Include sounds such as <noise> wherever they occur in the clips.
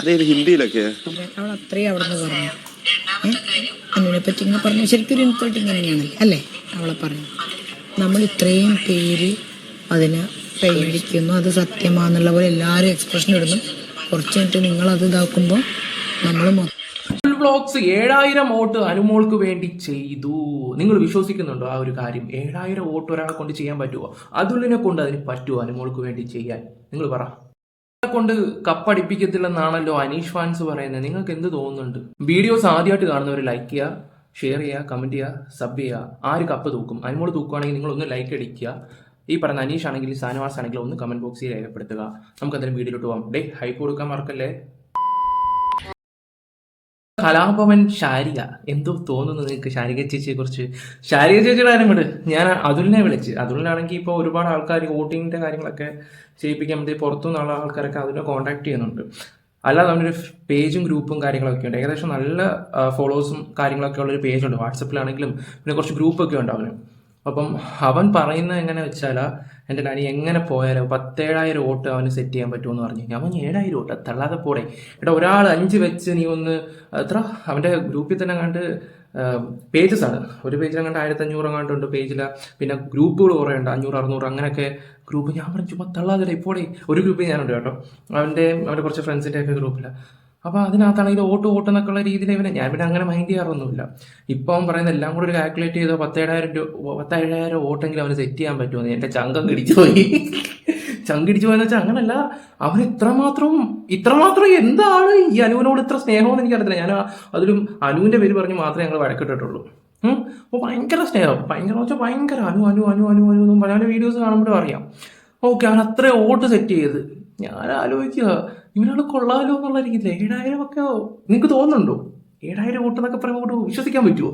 അതേത് ഹിന്ദിയിലൊക്കെ. അവൾ അത്രയും അവിടെ നിന്ന് പറഞ്ഞു. അനുവിനെ പറ്റി ഇങ്ങനെ പറഞ്ഞു. ശരിക്കും ഒരു ഇൻസൾട്ടിങ് ഇങ്ങനെയാണല്ലേ അല്ലേ? അവളെ പറഞ്ഞു. നമ്മൾ ഇത്രയും പേര് അതിനെ പേടിക്കുന്നു. അത് സത്യമാന്നുള്ള പോലെ എല്ലാവരും എക്സ്പ്രഷൻ ഇടുന്നു. കുറച്ച് കഴിഞ്ഞിട്ട് നിങ്ങൾ അത് ഇതാക്കുമ്പോൾ നമ്മൾ മൊത്തം ഫുൾ ബ്ലോഗ്സ് ഏഴായിരം വോട്ട് അനുമോൾക്ക് വേണ്ടി ചെയ്തു. നിങ്ങൾ വിശ്വസിക്കുന്നുണ്ടോ ആ ഒരു കാര്യം? ഏഴായിരം വോട്ട് ഒരാളെ കൊണ്ട് ചെയ്യാൻ പറ്റുമോ അതുലിനെ കൊണ്ട് അതിന് പറ്റുമോ അനുമോൾക്ക് വേണ്ടി ചെയ്യാൻ? നിങ്ങൾ പറ. കൊണ്ട് കപ്പടിപ്പിക്കത്തില്ലെന്നാണല്ലോ അനീഷ് ഫാൻസ് പറയുന്നത്. നിങ്ങൾക്ക് എന്ത് തോന്നുന്നുണ്ട്? വീഡിയോസ് ആദ്യമായിട്ട് കാണുന്നവർ ലൈക്ക് ചെയ്യുക ഷെയർ ചെയ്യുക കമന്റ് ചെയ്യുക സബ് ചെയ്യുക. ആര് കപ്പ് തൂക്കും? അതിനോട് തൂക്കുവാണെങ്കിൽ നിങ്ങൾ ഒന്ന് ലൈക്ക് അടിക്കുക. ഈ പറഞ്ഞ അനീഷ് ആണെങ്കിൽ സാനവാസ് ആണെങ്കിലും ഒന്ന് കമന്റ് ബോക്സിൽ രേഖപ്പെടുത്തുക. നമുക്ക് എന്തായാലും വീഡിയോയിലോട്ട് പോകാം ഡേ ഹൈപ്പ് കൊടുക്കാൻ മറക്കല്ലേ? കലാഭവൻ ശാരിക. എന്തോ തോന്നുന്നു നിങ്ങൾക്ക് ശാരിക ചേച്ചിയെ കുറിച്ച്. ശാരിക ചേച്ചിയുടെ കാര്യം വിട്. ഞാൻ അതുലിനെ വിളിച്ച്. അതുലിനാണെങ്കിൽ ഇപ്പോൾ ഒരുപാട് ആൾക്കാർ വോട്ടിങ്ങിന്റെ കാര്യങ്ങളൊക്കെ ചെയ്യിപ്പിക്കാൻ വേണ്ടി പുറത്തുനിന്നുള്ള ആൾക്കാരൊക്കെ അതിനെ കോൺടാക്ട് ചെയ്യുന്നുണ്ട്. അല്ലാതെ അവനൊരു പേജും ഗ്രൂപ്പും കാര്യങ്ങളൊക്കെ ഉണ്ട്. ഏകദേശം നല്ല ഫോളോവേഴ്സും കാര്യങ്ങളൊക്കെ ഉള്ളൊരു പേജ് ഉണ്ട് വാട്സപ്പിലാണെങ്കിലും പിന്നെ കുറച്ച് ഗ്രൂപ്പൊക്കെ ഉണ്ട് അവന്. അപ്പം അവൻ പറയുന്നത് എങ്ങനെ വെച്ചാലാ എന്റെ ഡാനി എങ്ങനെ പോയാലോ പത്തേഴായിരം വോട്ട് അവന് സെറ്റ് ചെയ്യാൻ പറ്റുമെന്ന് പറഞ്ഞു. അവൻ ഏഴായിരം വോട്ട്? തള്ളാതെ പോടെ എടാ ഒരാൾ അഞ്ച് വെച്ച് നീ ഒന്ന് എത്ര? അവന്റെ ഗ്രൂപ്പിൽ തന്നെ കണ്ട് പേജസ് ആണ്. ഒരു പേജിൽ കണ്ട് ആയിരത്തി അഞ്ഞൂറ് എങ്ങാണ്ടുണ്ട് പേജിൽ പിന്നെ ഗ്രൂപ്പുകൾ കുറേ ഉണ്ട് അഞ്ഞൂറ് അറുന്നൂറ് അങ്ങനെയൊക്കെ ഗ്രൂപ്പ്. ഞാൻ പറഞ്ഞു ചുമ്മാ തള്ളാതെ ഇപ്പോഴേ ഒരു ഗ്രൂപ്പിൽ ഞാനുണ്ട് കേട്ടോ. അവന്റെ അവന്റെ കുറച്ച് ഫ്രണ്ട്സിന്റെ ഒക്കെ ഗ്രൂപ്പിലാണ് അപ്പോൾ ഇത് ഓട്ട് ഓട്ട് എന്നൊക്കെ ഉള്ള രീതിയിൽ ഇവനെ ഞാൻ പിന്നെ അങ്ങനെ മൈൻഡ് ചെയ്യാറൊന്നുമില്ല. ഇപ്പോൾ അവൻ പറയുന്ന എല്ലാം കൂടി ഒരു കാൽക്കുലേറ്റ് ചെയ്തോ പത്തേഴായിരം രൂപ പത്തേഴായിരം ഓട്ടെങ്കിലും അവന് സെറ്റ് ചെയ്യാൻ പറ്റുമെന്ന്. എന്റെ ചങ്കം കിടിച്ചു പോയി. ചങ്കിടിച്ചു പോയെന്ന് വെച്ചാൽ അങ്ങനല്ല. അവൻ ഇത്രമാത്രം ഇത്രമാത്രം എന്താണ് ഈ അനുവിനോട് ഇത്ര സ്നേഹമെന്ന് എനിക്കറിയത്തില്ല. ഞാൻ അതിലും അനുവിന്റെ പേര് പറഞ്ഞ് മാത്രമേ ഞങ്ങൾ വഴക്കിട്ടിട്ടുള്ളൂ. അപ്പോൾ ഭയങ്കര സ്നേഹം. ഭയങ്കര വെച്ചാൽ ഭയങ്കര അനു അനു അനു അനു അനു എന്നും പറഞ്ഞ അവന്റെ വീഡിയോസ് കാണുമ്പോഴും അറിയാം. ഓക്കെ അവൻ അത്രയും ഓട്ട് സെറ്റ് ചെയ്ത്. ഞാൻ ആലോചിക്കുക ഇങ്ങനെയുള്ള കൊള്ളാലോ എന്നുള്ള രീതിയിൽ ഏഴായിരം ഒക്കെ നിങ്ങൾക്ക് തോന്നുന്നുണ്ടോ? ഏഴായിരം വോട്ട് എന്നൊക്കെ പറയുമ്പോൾ വിശ്വസിക്കാൻ പറ്റുമോ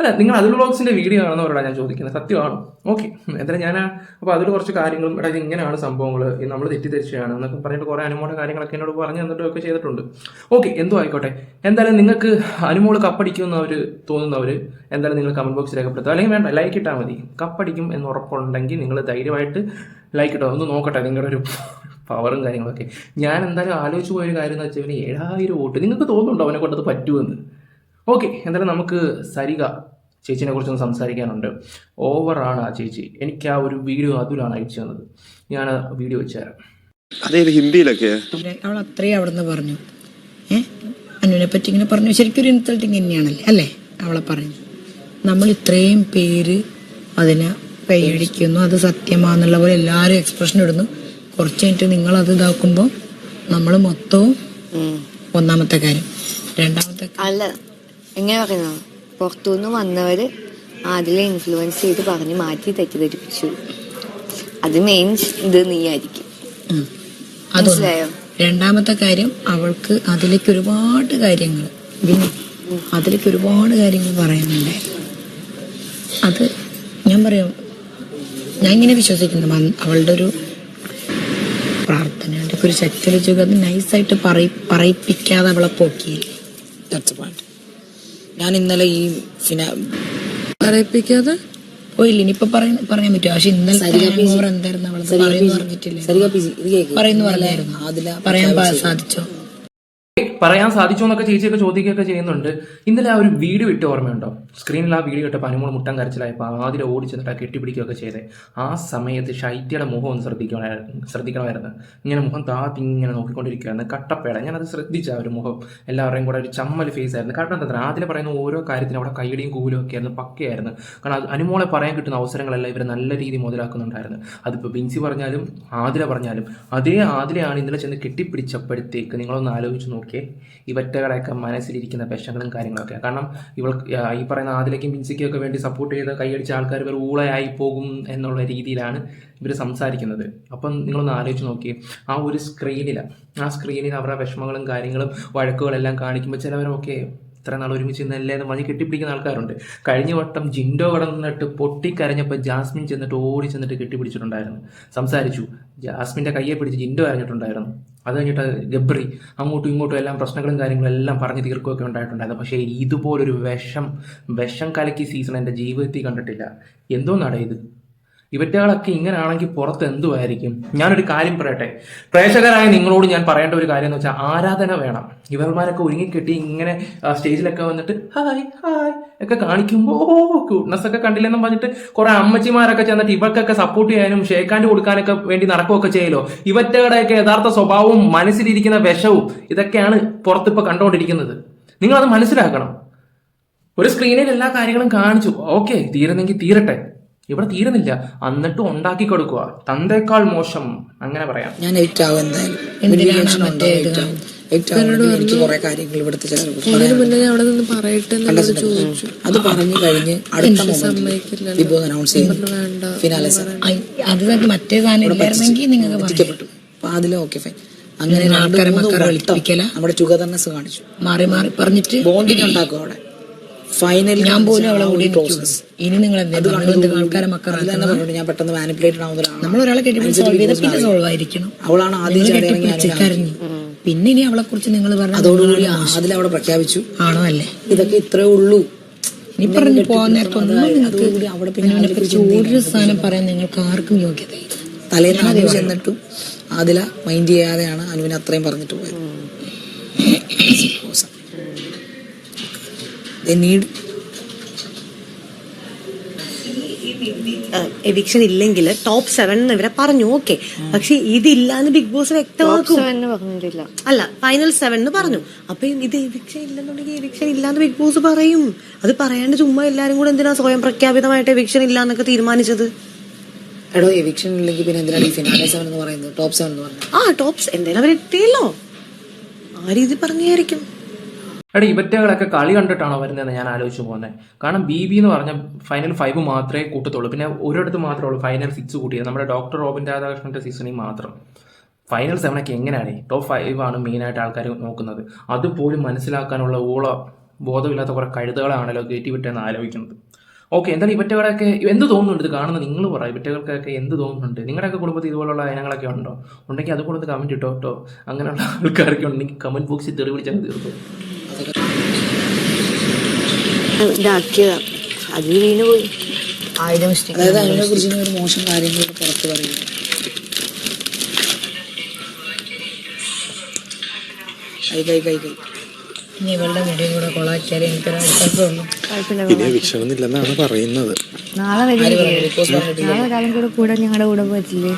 അല്ല നിങ്ങൾ അതിൽ ബ്ലോഗ്സിന്റെ വീഡിയോ ആണെന്നവരോടാ ഞാൻ ചോദിക്കുന്നത്. സത്യമാണോ ഓക്കെ. എന്തായാലും ഞാൻ അപ്പോൾ അതിൽ കുറച്ച് കാര്യങ്ങളും എടാ ഇങ്ങനെയാണ് സംഭവങ്ങൾ നമ്മൾ തെറ്റിദ്ധരിച്ചതാണ് എന്നൊക്കെ പറഞ്ഞിട്ട് കുറേ അനുമോടെ കാര്യങ്ങളൊക്കെ എന്നോട് പറഞ്ഞു തന്നിട്ടൊക്കെ ചെയ്തിട്ടുണ്ട്. ഓക്കെ എന്തോ ആയിക്കോട്ടെ. എന്തായാലും നിങ്ങൾക്ക് അനുമോൾ കപ്പടിക്കുമെന്നവർ തോന്നുന്നവർ എന്തായാലും നിങ്ങൾ കമന്റ് ബോക്സിൽ രേഖപ്പെടുത്തുക. അല്ലെങ്കിൽ വേണ്ട ലൈക്ക് ഇട്ടാൽ മതി. കപ്പടിക്കും എന്ന് ഉറപ്പുണ്ടെങ്കിൽ നിങ്ങൾ ധൈര്യമായിട്ട് ലൈക്ക് ഇട്ടോ ഒന്ന് നോക്കട്ടെ നിങ്ങളുടെ ഒരു പവറും കാര്യങ്ങളൊക്കെ. ഞാൻ എന്തായാലും ആലോചിച്ച് പോയൊരു കാര്യം എന്ന് വെച്ചാൽ ഇവന് ഏഴായിരം വോട്ട്. നിങ്ങൾക്ക് തോന്നുന്നുണ്ടോ അവനെ കൊണ്ടത് പറ്റുമെന്ന്? ഓക്കെ എന്തായാലും നമുക്ക് സരിക ചേച്ചിനെ കുറിച്ചൊന്ന് സംസാരിക്കാനുണ്ട്. ഓവറാണ് ആ ചേച്ചി. എനിക്ക് ആ ഒരു വീഡിയോ അതിലാണ് അയച്ചു തന്നത്. ഞാൻ ആ വീഡിയോ വെച്ചു തരാം അതേത് ഹിന്ദിയിലൊക്കെ അവൾ അത്രയും അവിടെ നിന്ന് പറഞ്ഞു. ഏ? അനുവിനെ പറ്റി ഇങ്ങനെ പറഞ്ഞു. ശരിക്കും ഒരു ഇൻസൾട്ടിങ് തന്നെയാണല്ലേ? അല്ലേ? അവളെ പറഞ്ഞു. നമ്മൾ ഇത്രയും പേര് അതിനെ പേടിക്കുന്നു. അത് സത്യമാന്നുള്ള പോലെ എല്ലാവരും എക്സ്പ്രഷൻ ഇടുന്നു. കുറച്ച് കഴിഞ്ഞിട്ട് നിങ്ങൾ അത് ഇതാക്കുമ്പോൾ നമ്മൾ മൊത്തവും ഒന്നാമത്തെ കാര്യം. രണ്ടാമത്തെ അല്ല എങ്ങനെ പറയുന്നു? പുറത്തുനിന്ന് വന്നവര് അതിലെ ഇൻഫ്ലുവൻസ് ചെയ്ത് പറഞ്ഞ് മാറ്റി തെറ്റിദ്ധരിപ്പിച്ചു. അത് മെയിൻ ഇത് നീ ആയിരിക്കും. മനസ്സിലായോ? രണ്ടാമത്തെ കാര്യം അവൾക്ക് അതിലേക്ക് ഒരുപാട് കാര്യങ്ങൾ അതിലേക്ക് ഒരുപാട് കാര്യങ്ങൾ പറയുന്നുണ്ട് അത് ഞാൻ പറയാം. ഞാൻ ഇങ്ങനെ വിശ്വസിക്കുന്നു. അവളുടെ ഒരു പ്രാർത്ഥനയുടെ ഒക്കെ ഒരു ശക്തി വെച്ചു അത് നൈസായിട്ട് പറയി പറയിപ്പിക്കാതെ അവളെ ദാറ്റ്സ് പോയിന്റ് ഞാൻ ഇന്നലെ ഈ ഫിനാ പറയിപ്പിക്കാതെ? പോയില്ല. ഇനിയിപ്പോ പറയാൻ പറയാൻ പറ്റുമോ? പക്ഷെ ഇന്നലെ എന്തായിരുന്നു അവളത്? പറയുന്നു പറഞ്ഞിട്ടില്ല? പറയുന്നു പറഞ്ഞായിരുന്നു. അതില പറയാൻ സാധിച്ചോ? പറയാൻ സാധിച്ചു എന്നൊക്കെ ചേച്ചിയൊക്കെ ചോദിക്കുകയൊക്കെ ചെയ്യുന്നുണ്ട്. ഇന്നലെ ആ ഒരു വീഡിയോ ഇട്ട് ഓർമ്മയുണ്ടോ? സ്ക്രീനിൽ ആ വീഡിയോ ഇട്ടപ്പോൾ അനുമോൾ മുട്ടം കരച്ചിലായപ്പോൾ ആദ്യം ഓടിച്ചെന്നിട്ട് ആ കെട്ടിപ്പിടിക്കുകയൊക്കെ ചെയ്തേ. ആ സമയത്ത് ശൈത്യയുടെ മുഖം ഒന്ന് ശ്രദ്ധിക്കണമായിരുന്നു ശ്രദ്ധിക്കണമായിരുന്നു. ഇങ്ങനെ മുഖം താത്തി ഇങ്ങനെ നോക്കിക്കൊണ്ടിരിക്കുകയായിരുന്നു. കട്ടപ്പേട. ഞാനത് ശ്രദ്ധിച്ച ഒരു മുഖം. എല്ലാവരുടെയും കൂടെ ഒരു ചമ്മൽ ഫേസ് ആയിരുന്നു. കാരണം എന്താ ആദ്യം പറയുന്ന ഓരോ കാര്യത്തിനും അവിടെ കൈയുടെയും കൂലും ഒക്കെ ആയിരുന്നു. പക്കയായിരുന്നു. കാരണം അനുമോളെ പറയാൻ കിട്ടുന്ന അവസരങ്ങളെല്ലാം ഇവർ നല്ല രീതിയിൽ മുതലാക്കുന്നുണ്ടായിരുന്നു. അതിപ്പോൾ ബിൻസി പറഞ്ഞാലും ആതിര പറഞ്ഞാലും അതേ ആതിരയാണ് ഇന്നലെ ചെന്ന് കെട്ടിപ്പിടിച്ചപ്പോഴത്തേക്ക് നിങ്ങളൊന്ന് ആലോചിച്ച് നോക്കിയേ. ഇവറ്റകളെയൊക്കെ മനസ്സിലിരിക്കുന്ന പ്രശ്നങ്ങളും കാര്യങ്ങളൊക്കെ കാരണം ഇവൾ ഈ പറയുന്ന ആദിലേക്കും പിൻസിക്കും ഒക്കെ വേണ്ടി സപ്പോർട്ട് ചെയ്ത് കൈയടിച്ച ആൾക്കാർ ഇവർ ഊളയായി പോകും എന്നുള്ള രീതിയിലാണ് ഇവർ സംസാരിക്കുന്നത്. അപ്പം നിങ്ങളൊന്ന് ആലോചിച്ച് നോക്കി ആ ഒരു സ്ക്രീനിൽ ആ സ്ക്രീനിൽ അവരുടെ വിഷമങ്ങളും കാര്യങ്ങളും വഴക്കുകളെല്ലാം കാണിക്കുമ്പോൾ ചിലവരൊക്കെ ഇത്ര നാൾ ഒരുമിച്ച് നിന്നല്ലേ പറഞ്ഞ് കെട്ടിപ്പിടിക്കുന്ന ആൾക്കാരുണ്ട്. കഴിഞ്ഞ വട്ടം ജിൻഡോ കടന്നിട്ട് പൊട്ടിക്കരഞ്ഞപ്പോൾ ജാസ്മിൻ ചെന്നിട്ട് ഓടി ചെന്നിട്ട് കെട്ടിപ്പിടിച്ചിട്ടുണ്ടായിരുന്നു. സംസാരിച്ചു. ജാസ്മിന്റെ കയ്യെ പിടിച്ച് ജിൻഡോ അറിഞ്ഞിട്ടുണ്ടായിരുന്നു അത് കഴിഞ്ഞിട്ട് ഗബ്രി അങ്ങോട്ടും ഇങ്ങോട്ടും എല്ലാം പ്രശ്നങ്ങളും കാര്യങ്ങളും എല്ലാം പറഞ്ഞ് തീർക്കുകയൊക്കെ ഉണ്ടായിട്ടുണ്ടായിരുന്നു. പക്ഷേ ഇതുപോലൊരു വിഷം വിഷം കലക്കി സീസൺ എന്റെ ജീവിതത്തിൽ കണ്ടിട്ടില്ല. എന്തോന്നാടേ ഇത്? ഇവറ്റകളൊക്കെ ഇങ്ങനെയാണെങ്കിൽ പുറത്ത് എന്തുമായിരിക്കും ഞാനൊരു കാര്യം പറയട്ടെ. പ്രേക്ഷകരായ നിങ്ങളോട് ഞാൻ പറയേണ്ട ഒരു കാര്യം എന്ന് വെച്ചാൽ ആരാധന വേണം. ഇവന്മാരൊക്കെ ഒരുങ്ങിക്കെട്ടി ഇങ്ങനെ സ്റ്റേജിലൊക്കെ വന്നിട്ട് ഹായ് ഹായ് ഒക്കെ കാണിക്കുമ്പോൾ ഓ ക്യൂട്ട്നെസ് ഒക്കെ കണ്ടില്ലെന്നും പറഞ്ഞിട്ട് കുറെ അമ്മച്ചിമാരൊക്കെ ചെന്നിട്ട് ഇവർക്കൊക്കെ സപ്പോർട്ട് ചെയ്യാനും ഷേക്കാൻഡ് കൊടുക്കാനൊക്കെ വേണ്ടി നടക്കുകയൊക്കെ ചെയ്യലോ? ഇവറ്റകളുടെയൊക്കെ യഥാർത്ഥ സ്വഭാവവും മനസ്സിലിരിക്കുന്ന വിഷവും ഇതൊക്കെയാണ് പുറത്തിപ്പോൾ കണ്ടുകൊണ്ടിരിക്കുന്നത് നിങ്ങളത് മനസ്സിലാക്കണം. ഒരു സ്ക്രീനിൽ എല്ലാ കാര്യങ്ങളും കാണിച്ചു. ഓക്കെ തീരുന്നെങ്കിൽ തീരട്ടെ. ഇവിടെ തീരുന്നില്ല. എന്നിട്ടും ഉണ്ടാക്കി കൊടുക്കുക. തന്തേക്കാൾ മോശം. അങ്ങനെ പറയാം. ഞാൻ കാര്യങ്ങൾ ഇവിടുത്തെ അവിടെ നിന്ന് പറയട്ടെ ചോദിച്ചു. അത് പറഞ്ഞു കഴിഞ്ഞ് അടുത്ത അനൗൺസ് അത് തന്നെ മറ്റേ സാധനം നിങ്ങൾക്ക് അതിലും ഓക്കെ ഫൈൻ അങ്ങനെ നമ്മുടെ ടുഗദർനെസ് കാണിച്ചു. മാറി മാറി പറഞ്ഞിട്ട് ബോണ്ടിങ് ഉണ്ടാക്കും അവിടെ. ഫൈനലി ഞാൻ പോലും അവളെ കൂടി ഇനി നിങ്ങൾ ആൾക്കാരെ ഞാൻ പെട്ടെന്ന് മാനിപ്പുലേറ്റ് ആവുന്ന ഒരാളാണ്. നമ്മൾ ഒരാളെ സോൾവ് പിന്നെ ആയിരിക്കണം. അവളാണ് ആദ്യം ഇനി അവളെ കുറിച്ച് നിങ്ങൾ പറഞ്ഞ അതോടുകൂടി അതിൽ അവിടെ പ്രഖ്യാപിച്ചു. ആണോ അല്ലേ? ഇതൊക്കെ ഇത്രേ ഉള്ളൂ. ഇനി പറഞ്ഞു പോകാൻ നേരത്തൊന്നും നിങ്ങൾക്ക് അവിടെ പിന്നെ കുറിച്ച് ഒരു സാധനം പറയാൻ നിങ്ങൾക്ക് ആർക്കും യോഗ്യതയില്ല. തലേന്ന് ചെന്നിട്ടും അതില മൈൻഡ് ചെയ്യാതെയാണ് അനുവിനെ അത്രയും പറഞ്ഞിട്ട് പോയത്. They need എവിക്ഷൻ ഇല്ലെങ്കിൽ ടോപ്പ് സെവൻ എന്ന് ഇവരെ പറഞ്ഞു ഓക്കെ പക്ഷെ ഇതില്ലാന്ന് ബിഗ് ബോസ് വ്യക്തമാക്കും. എന്ന് അല്ല ഫൈനൽ സെവൻ എന്ന് പറഞ്ഞു. അപ്പൊ ഇത് എവിക്ഷൻ ഇല്ലെന്നുണ്ടെങ്കിൽ എവിക്ഷൻ ഇല്ലാന്ന് ബിഗ് ബോസ് പറയും. അത് പറയാണ്ട് ചുമ്മാ എല്ലാരും കൂടെ എന്തിനാ സ്വയം പ്രഖ്യാപിതമായിട്ട് എവിക്ഷൻ ഇല്ലാന്നൊക്കെ തീരുമാനിച്ചത്? എടോ എവിക്ഷൻ ഇല്ലെങ്കിൽ പിന്നെ എന്തിനാണ് ഈ ഫിനാലെ സെവൻ എന്ന് പറയുന്നത്? ടോപ്പ് സെവൻ എന്ന് പറയുന്നത് ആ ടോപ്സ് എന്തായാലും അവർ എത്തിയല്ലോ ആ രീതി പറഞ്ഞായിരിക്കും. എടാ ഇവറ്റകളൊക്കെ കളി കണ്ടിട്ടാണോ വരുന്നതെന്ന് ഞാൻ ആലോചിച്ച് പോകുന്നത് കാരണം ബി ബി എന്ന് പറഞ്ഞ ഫൈനൽ ഫൈവ് മാത്രമേ കൂട്ടത്തുള്ളൂ. പിന്നെ ഒരിടത്ത് മാത്രമേ ഉള്ളൂ ഫൈനൽ സിക്സ് കൂട്ടിയത്. നമ്മുടെ ഡോക്ടർ റോബിൻ രാധാകൃഷ്ണന്റെ സീസണിൽ മാത്രം. ഫൈനൽ സെവനൊക്കെ എങ്ങനെയാണ്? ടോപ്പ് ഫൈവ് ആണ് മെയിനായിട്ട് ആൾക്കാർ നോക്കുന്നത്. അതുപോലും മനസ്സിലാക്കാനുള്ള ഓള ബോധമില്ലാത്ത കുറെ കഴുതകളാണല്ലോ കയറ്റി വിട്ടെന്ന് ആലോചിക്കുന്നത്. ഓക്കെ എന്തായാലും ഇവറ്റകളൊക്കെ എന്ത് തോന്നുന്നുണ്ട്? ഇത് കാണുന്നത് നിങ്ങൾ പറ ഇവറ്റകൾക്കൊക്കെ എന്ത് തോന്നുന്നുണ്ട്? നിങ്ങളുടെയൊക്കെ കുടുംബത്തിൽ ഇതുപോലുള്ള ഇനങ്ങളൊക്കെ ഉണ്ടോ? ഉണ്ടെങ്കിൽ അത് കൊടുത്ത് കമന്റ് ഇട്ടോ കേട്ടോ അങ്ങനെയുള്ള ആൾക്കാരൊക്കെ ഉണ്ടെങ്കിൽ കമന്റ് ബോക്സിൽ തെറി വിളിച്ചാൽ തീർക്കും ഇതാക്കിയതാ അത് വീണ് പോയി. ആയുധം അതായത് അനുവിനെ കുറിച്ച് ഒരു മോശം കാര്യങ്ങളൊക്കെ പുറത്ത് പറയുന്നു. കൈ കൈ കൈ കൈ ഇനി ഇവളുടെ വീഡിയോ കൂടെ കൊളാക്കിയാലേ എനിക്കൊരു അടുത്തുള്ളൂ വിഷമൊന്നുമില്ലെന്നാണ് പറയുന്നത്. നാളെ നാളെ ഒരാളും കൂടെ കൂടെ ഞങ്ങളുടെ കൂടെ പറ്റില്ലേ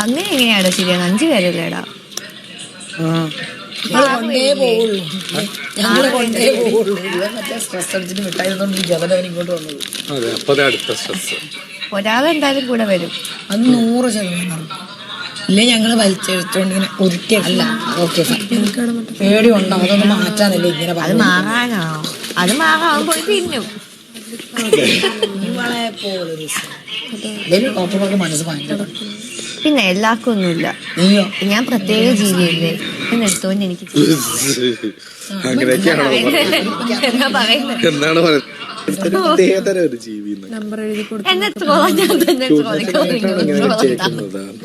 അങ്ങനെ എങ്ങനെയാടാ ശരിയാണ് അഞ്ചു പേരല്ലേടാ ഞങ്ങൾ കൊണ്ടേ പോവുള്ളൂ. ഞങ്ങൾ കൊണ്ടേ പോവുള്ളൂ. ഇവൻ മറ്റേ സ്ട്രെസ് അടിച്ചിട്ട് ഇങ്ങോട്ട് വന്നത് അതെ അടുത്ത സ്ട്രെസ് ഒരാളെന്തായാലും കൂടെ വരും. അത് നൂറ് ശതമാനം ഇല്ല ഞങ്ങൾ ഞങ്ങൾ വലിച്ചെടുത്തോണ്ട് ഇങ്ങനെ ഉരുട്ടിയല്ല. ഓക്കെ പേടി ഉണ്ടോ അതൊന്ന് മാറ്റാനല്ലേ ഇങ്ങനെ അത് മാറാനോ? അത് മാറാൻ പോയി തിന്നും. ഇവളെ പോലൊരു ഡോക്ടർമാർക്ക് മനസ്സ് ഭയങ്കര പിന്നെ എല്ലാവർക്കും ഒന്നുമില്ല ഞാൻ പ്രത്യേക ജീവിയല്ലേ? എന്നെടുത്തോണ്ട് എനിക്ക് <laughs> അങ്ങനെയൊക്കെയാണോ എന്നാ പറയുന്നത്? എന്താണ് പറയുന്നത്? പ്രത്യേകതര ഒരു ജീവി കടന്ന നമ്പർ എഴുതി എന്നെ ഞാൻ തന്നെ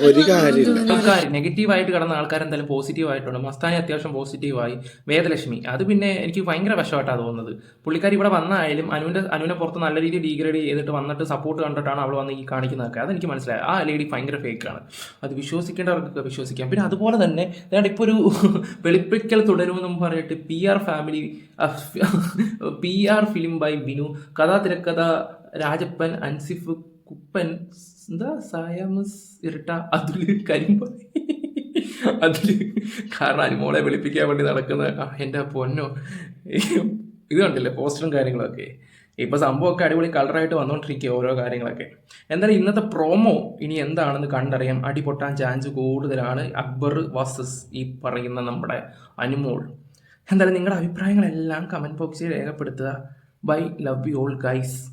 ഒരു കാര്യമില്ല. ആൾക്കാർ നെഗറ്റീവായിട്ട് കടന്ന ആൾക്കാർ എന്തായാലും പോസിറ്റീവ് ആയിട്ടുണ്ട്. മസ്താനി അത്യാവശ്യം പോസിറ്റീവായി വേദലക്ഷ്മി. അത് പിന്നെ എനിക്ക് ഭയങ്കര വിഷമായിട്ടാണ് തോന്നുന്നത്. പുള്ളിക്കാരി ഇവിടെ വന്നായാലും അനുവിന്റെ അനുവിനെ പുറത്ത് നല്ല രീതിയിൽ ഡീഗ്രേഡ് ചെയ്തിട്ട് വന്നിട്ട് സപ്പോർട്ട് കണ്ടിട്ടാണ് അവൾ വന്ന് ഈ കാണിക്കുന്നതൊക്കെ. അതെനിക്ക് മനസ്സിലായി. ആ ലേഡി ഭയങ്കര ഫേക്കാണ് അത് വിശ്വസിക്കേണ്ടവർക്ക് വിശ്വസിക്കാം. പിന്നെ അതുപോലെ തന്നെ ഇപ്പൊ ഇപ്പോൾ ഒരു <laughs> വെളിപ്പിക്കൽ തുടരുമെന്നും പറഞ്ഞിട്ട് P R family P R film by Binu കഥാ തിരക്കഥ രാജപ്പൻ അൻസിഫ് കുപ്പൻ എന്താ സായാമസ് ഇരട്ട അതിൽ കരിമ്പ. അതിൽ. കാരണം അനുമോളെ വിളിപ്പിക്കാൻ വേണ്ടി നടക്കുന്ന എന്റെ പൊന്നോ. ഇത് കണ്ടില്ലേ പോസ്റ്ററും കാര്യങ്ങളൊക്കെ. ഇപ്പൊ സംഭവമൊക്കെ അടിപൊളി കളറായിട്ട് വന്നുകൊണ്ടിരിക്കുക ഓരോ കാര്യങ്ങളൊക്കെ. എന്തായാലും ഇന്നത്തെ പ്രോമോ ഇനി എന്താണെന്ന് കണ്ടറിയാം. അടിപൊട്ടാൻ ചാൻസ് കൂടുതലാണ്. അക്ബർ വാസസ് ഈ പറയുന്ന നമ്മുടെ അനുമോൾ. എന്തായാലും നിങ്ങളുടെ അഭിപ്രായങ്ങളെല്ലാം കമന്റ് ബോക്സിൽ രേഖപ്പെടുത്തുക. Bye. Love you all, guys.